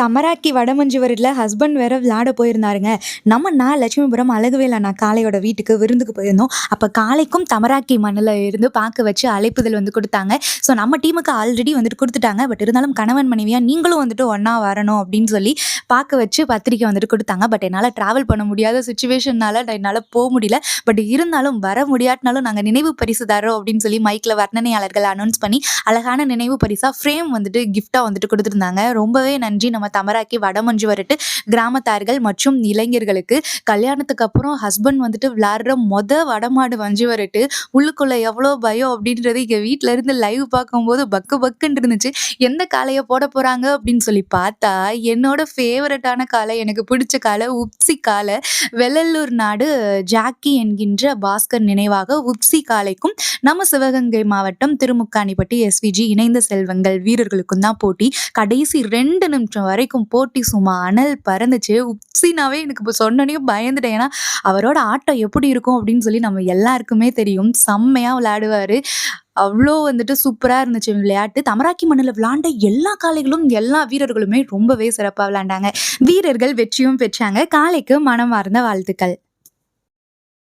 Thamarakki வடமஞ்சுவரில் husband வேற விளையாட போயிருந்தாருங்க. நம்ம நான் லட்சுமிபுரம் அழகுவேல நான் காளையோட வீட்டுக்கு விருந்துக்கு போயிருந்தோம். அப்போ காளைக்கும் தமராக்கி மண்ணில் இருந்து பார்க்க வச்சு அழைப்புதல் வந்து கொடுத்தாங்க. ஸோ நம்ம டீமுக்கு ஆல்ரெடி வந்துட்டு கொடுத்துட்டாங்க. பட் இருந்தாலும் கணவன் மனைவியாக நீங்களும் வந்துட்டு ஒன்றா வரணும் அப்படின்னு சொல்லி பார்க்க வச்சு பத்திரிக்கை வந்துட்டு கொடுத்தாங்க. பட் என்னால் ட்ராவல் பண்ண முடியாத சுச்சுவேஷன்னால என்னால் போக முடியல. பட் இருந்தாலும் வர முடியாட்டினாலும் நாங்கள் நினைவு பரிசு தரோம் அப்படின்னு சொல்லி மைக்கில் வர்ணனையாளர்கள் அனௌன்ஸ் பண்ணி அழகான நினைவு பரிசாக ஃப்ரேம் வந்துட்டு கிஃப்டாக வந்துட்டு கொடுத்துருந்தாங்க. ரொம்பவே நன்றி. நம்ம தமராக்கி வடமஞ்சு வரட்டு கிராமத்தார்கள் மற்றும் இளைஞர்களுக்கு கல்யாணத்துக்கு அப்புறம் ஹஸ்பண்ட் வந்துட்டு விளாடுற மொத வடமாடு வஞ்சி வரட்டு உள்ளுக்குள்ள எவ்வளோ பயம்? அப்படின்றது இங்கே வீட்டில இருந்து லைவ் பார்க்கும்போது பக்கு பக்குன்னு இருந்துச்சு. எந்த காளையை போட போகிறாங்க அப்படின்னு சொல்லி பார்த்தா என்னோட ஃபேவரட்டான காளை எனக்கு பிடிச்ச காலை உப்சி காலை வெள்ளல்லூர் நாடு ஜாக்கி என்கின்ற பாஸ்கர் நினைவாக உப்சி காளைக்கும் நம்ம சிவகங்கை மாவட்டம் திருமுக்காணிப்பட்டி எஸ்விஜி இணைந்த செல்வங்கள் வீரர்களுக்கும் தான் போட்டி. கடைசி ரெண்டு நிமிஷம் வரைக்கும் போட்டி சும்மா அனல் பறந்துச்சு. உப்சினாவே எனக்கு இப்போ சொன்னோன்னே பயந்துட்டேன். ஏன்னா அவரோட ஆட்டம் எப்படி இருக்கும் அப்படின்னு சொல்லி நம்ம எல்லாருக்குமே தெரியும். செம்மையாக விளையாடுவார். அவ்வளோ வந்துட்டு சூப்பராக இருந்துச்சு விளையாட்டு. தமராக்கி மண்ணில் விளாண்ட எல்லா காளைகளும் எல்லா வீரர்களுமே ரொம்பவே சிறப்பாக விளாண்டாங்க வீரர்கள் வெற்றியும் பெற்றாங்க. காளைக்கு மனமார்ந்த வாழ்த்துக்கள்.